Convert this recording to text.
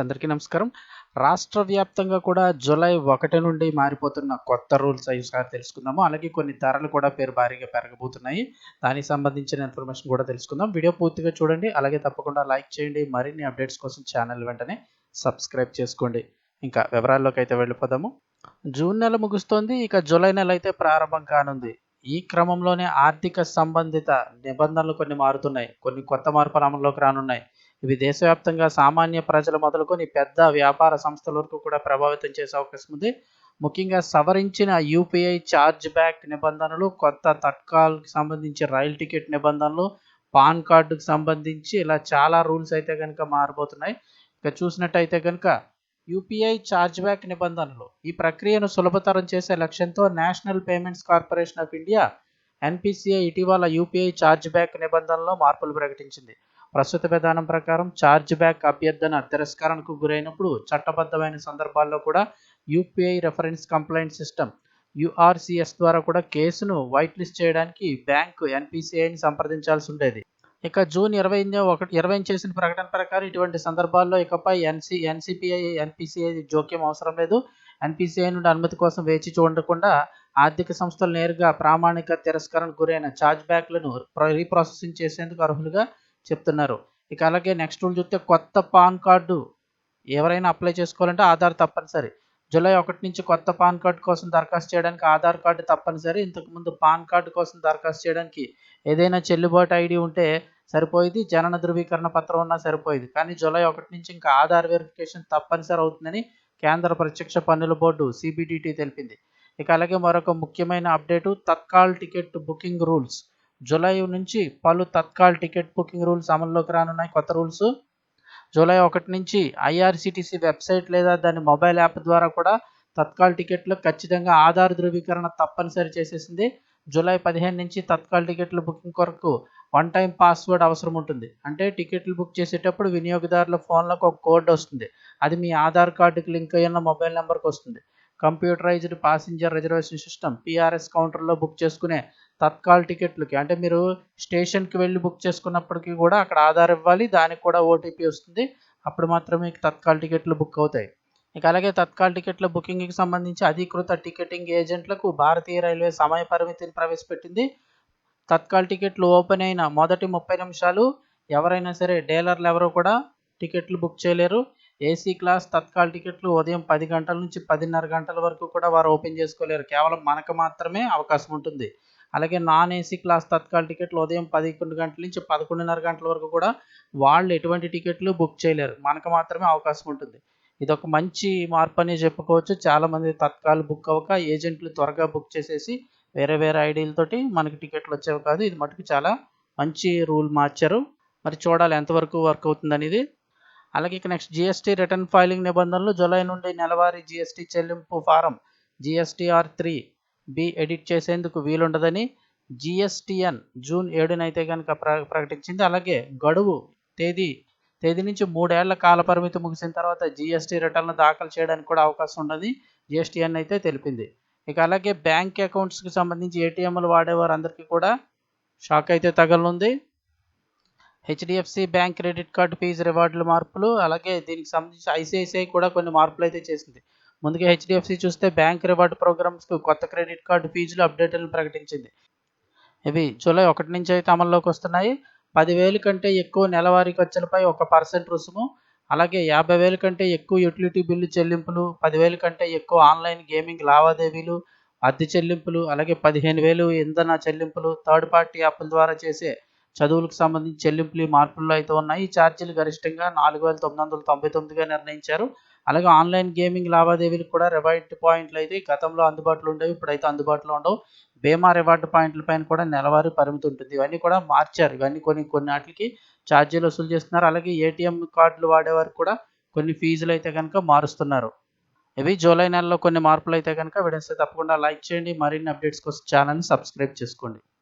అందరికీ నమస్కారం. రాష్ట్ర వ్యాప్తంగా కూడా జూలై ఒకటి నుండి మారిపోతున్న కొత్త రూల్స్ ఒకసారి తెలుసుకుందాము. అలాగే కొన్ని ధరలు కూడా పేరు భారీగా పెరగబోతున్నాయి. దానికి సంబంధించిన ఇన్ఫర్మేషన్ కూడా తెలుసుకుందాం. వీడియో పూర్తిగా చూడండి. అలాగే తప్పకుండా లైక్ చేయండి. మరిన్ని అప్డేట్స్ కోసం ఛానల్ వెంటనే సబ్స్క్రైబ్ చేసుకోండి. ఇంకా వివరాల్లోకి అయితే వెళ్ళిపోదాము. జూన్ నెల ముగుస్తోంది. ఇక జూలై నెల అయితే ప్రారంభం కానుంది. ఈ క్రమంలోనే ఆర్థిక సంబంధిత నిబంధనలు కొన్ని మారుతున్నాయి. కొన్ని కొత్త మార్పులు అమల్లోకి రానున్నాయి. ఇవి దేశవ్యాప్తంగా సామాన్య ప్రజలు మొదలుకొని పెద్ద వ్యాపార సంస్థల వరకు కూడా ప్రభావితం చేసే అవకాశం ఉంది. ముఖ్యంగా సవరించిన యూపీఐ ఛార్జ్ బ్యాక్ నిబంధనలు కొత్త తత్కాల్కి సంబంధించి రైల్ టికెట్ నిబంధనలు పాన్ కార్డుకు సంబంధించి ఇలా చాలా రూల్స్ అయితే కనుక మారిపోతున్నాయి ఇక చూసినట్టయితే కనుక యూపీఐ ఛార్జ్ బ్యాక్ నిబంధనలు ఈ ప్రక్రియను సులభతరం చేసే లక్ష్యంతో National Payments Corporation of India NPCI ఇటీవల యూపీఐ ఛార్జ్ బ్యాక్ నిబంధనలో మార్పులు ప్రకటించింది. ప్రస్తుత విధానం ప్రకారం ఛార్జ్ బ్యాక్ అభ్యర్థన తిరస్కరణకు గురైనప్పుడు చట్టబద్ధమైన సందర్భాల్లో కూడా UPI reference complaint system URCS ద్వారా కూడా కేసును వైట్ లిస్ట్ చేయడానికి బ్యాంకు ఎన్పిసిఐని సంప్రదించాల్సి ఉండేది. ఇక జూన్ ఇరవై ఒకటి ఇరవై చేసిన ప్రకటన ప్రకారం ఇటువంటి సందర్భాల్లో ఇకపై ఎన్సి ఎన్సిపిఐ ఎన్పిసిఐ జోక్యం అవసరం లేదు. ఎన్పిసిఐ నుండి అనుమతి కోసం వేచి చూడకుండా ఆర్థిక సంస్థలు నేరుగా ప్రామాణిక తిరస్కరణకు గురైన ఛార్జ్ బ్యాక్లను రీప్రాసెసింగ్ చేసేందుకు అర్హులుగా చెప్తున్నారు. ఇక అలాగే నెక్స్ట్ రూల్ చూస్తే కొత్త పాన్ కార్డు ఎవరైనా అప్లై చేసుకోవాలంటే ఆధార్ తప్పనిసరి. జూలై ఒకటి నుంచి కొత్త పాన్ కార్డు కోసం దరఖాస్తు చేయడానికి ఆధార్ కార్డు తప్పనిసరి. ఇంతకుముందు పాన్ కార్డు కోసం దరఖాస్తు చేయడానికి ఏదైనా చెల్లుబాటు ఐడి ఉంటే సరిపోయేది. జనన ధృవీకరణ పత్రం ఉన్నా సరిపోయేది. కానీ జూలై ఒకటి నుంచి ఇంకా ఆధార్ వెరిఫికేషన్ తప్పనిసరి అవుతుందని కేంద్ర ప్రత్యక్ష పన్నుల బోర్డు సిబిడిటి తెలిపింది. ఇక అలాగే మరొక ముఖ్యమైన update Tatkal ticket booking rules. July నుంచి పలు తత్కాల్ టికెట్ బుకింగ్ రూల్స్ అమల్లోకి రానున్నాయి. కొత్త రూల్స్. జూలై ఒకటి నుంచి ఐఆర్సిటీసీ వెబ్సైట్ లేదా దాని మొబైల్ యాప్ ద్వారా కూడా తత్కాల్ టికెట్లు ఖచ్చితంగా ఆధార్ ధృవీకరణ తప్పనిసరి చేసేసింది. జూలై పదిహేను నుంచి తత్కాల్ టికెట్ల బుకింగ్ కొరకు వన్ టైం పాస్వర్డ్ అవసరం ఉంటుంది. అంటే టికెట్లు బుక్ చేసేటప్పుడు వినియోగదారుల ఫోన్లకు ఒక కోడ్ వస్తుంది. అది మీ ఆధార్ కార్డుకి లింక్ అయిన మొబైల్ నెంబర్కి వస్తుంది. Computerised passenger reservation system PRS కౌంటర్లో బుక్ చేసుకునే తత్కాల్ టికెట్లకి అంటే మీరు స్టేషన్కి వెళ్ళి బుక్ చేసుకున్నప్పటికీ కూడా అక్కడ ఆధార్ ఇవ్వాలి దానికి కూడా ఓటీపీ వస్తుంది. అప్పుడు మాత్రమే తత్కాల్ టికెట్లు బుక్ అవుతాయి. ఇక అలాగే తత్కాల్ టికెట్ల బుకింగ్కి సంబంధించి అధికృత టికెటింగ్ ఏజెంట్లకు భారతీయ రైల్వే సమయ పరిమితిని ప్రవేశపెట్టింది. తత్కాల్ టికెట్లు ఓపెన్ అయిన మొదటి ముప్పై నిమిషాలు ఎవరైనా సరే డీలర్లు ఎవరు కూడా టికెట్లు బుక్ చేయలేరు. ఏసీ క్లాస్ తత్కాల్ టికెట్లు ఉదయం పది గంటల నుంచి పదిన్నర గంటల వరకు కూడా వారు ఓపెన్ చేసుకోలేరు. కేవలం మనకు మాత్రమే అవకాశం ఉంటుంది. అలాగే నాన్ ఏసీ క్లాస్ తత్కాల టికెట్లు ఉదయం పదకొండు గంటల నుంచి పదకొండున్నర గంటల వరకు కూడా వాళ్ళు ఎటువంటి టికెట్లు బుక్ చేయలేరు. మనకు మాత్రమే అవకాశం ఉంటుంది. ఇది ఒక మంచి మార్పు అని చెప్పుకోవచ్చు. చాలామంది తత్కాలు బుక్ అవ్వక ఏజెంట్లు త్వరగా బుక్ చేసేసి వేరే వేరే ఐడీలతోటి మనకి టికెట్లు వచ్చేవి కాదు. ఇది మటుకు చాలా మంచి రూల్ మార్చారు. మరి చూడాలి ఎంతవరకు వర్క్ అవుతుంది అనేది. అలాగే ఇక నెక్స్ట్ జిఎస్టీ రిటర్న్ ఫైలింగ్ నిబంధనలు జూలై నుండి నెలవారీ జిఎస్టీ చెల్లింపు form GSTR three B edit చేసేందుకు వీలుండదని జిఎస్టిఎన్ జూన్ ఏడునైతే కనుక ప్ర ప్రకటించింది. అలాగే గడువు తేదీ తేదీ నుంచి మూడేళ్ళ కాల పరిమితి ముగిసిన తర్వాత జిఎస్టీ రిటర్న్ దాఖలు చేయడానికి కూడా అవకాశం ఉండదు జిఎస్టిఎన్ అయితే తెలిపింది. ఇక అలాగే బ్యాంక్ అకౌంట్స్కి సంబంధించి ఏటీఎంలు వాడేవారందరికీ కూడా షాక్ అయితే తగలనుంది. HDFC bank credit card fee రివార్డుల మార్పులు అలాగే దీనికి సంబంధించి ఐసిఐసిఐ కూడా కొన్ని మార్పులు అయితే చేసింది. ముందుగా హెచ్డిఎఫ్సి చూస్తే బ్యాంక్ రివార్డ్ ప్రోగ్రామ్స్కు కొత్త క్రెడిట్ కార్డు ఫీజులు అప్డేట్లను ప్రకటించింది. ఇవి జూలై ఒకటి నుంచి అయితే అమల్లోకి వస్తున్నాయి. పదివేలు కంటే ఎక్కువ నెలవారీ ఖర్చులపై ఒక పర్సెంట్ రుసుము. అలాగే యాభై వేల కంటే ఎక్కువ యూటిలిటీ బిల్లు చెల్లింపులు పదివేల కంటే ఎక్కువ ఆన్లైన్ గేమింగ్ లావాదేవీలు అద్దె చెల్లింపులు అలాగే పదిహేను వేలు ఇంధన చెల్లింపులు థర్డ్ పార్టీ యాప్ల ద్వారా చేసే చదువులకు సంబంధించి చెల్లింపులు మార్పుల్లో అయితే ఉన్నాయి. ఈ ఛార్జీలు గరిష్టంగా నాలుగు వేల తొమ్మిది వందల తొంభై తొమ్మిదిగా నిర్ణయించారు. అలాగే ఆన్లైన్ గేమింగ్ లావాదేవీలు కూడా రివార్డ్ పాయింట్లు అయితే గతంలో అందుబాటులో ఉండేవి ఇప్పుడైతే అందుబాటులో ఉండవు. బీమా రివార్డ్ పాయింట్ల పైన కూడా నెలవారీ పరిమితి ఉంటుంది. ఇవన్నీ కూడా మార్చారు. ఇవన్నీ కొన్ని కొన్ని వాటికి ఛార్జీలు వసూలు చేస్తున్నారు. అలాగే ఏటీఎం కార్డులు వాడేవారు కూడా కొన్ని ఫీజులు అయితే కనుక మారుస్తున్నారు. ఇవి జూలై నెలలో కొన్ని మార్పులు అయితే కనుక వీడియోస్ తప్పకుండా లైక్ చేయండి. మరిన్ని అప్డేట్స్ కోసం ఛానల్ని సబ్స్క్రైబ్ చేసుకోండి.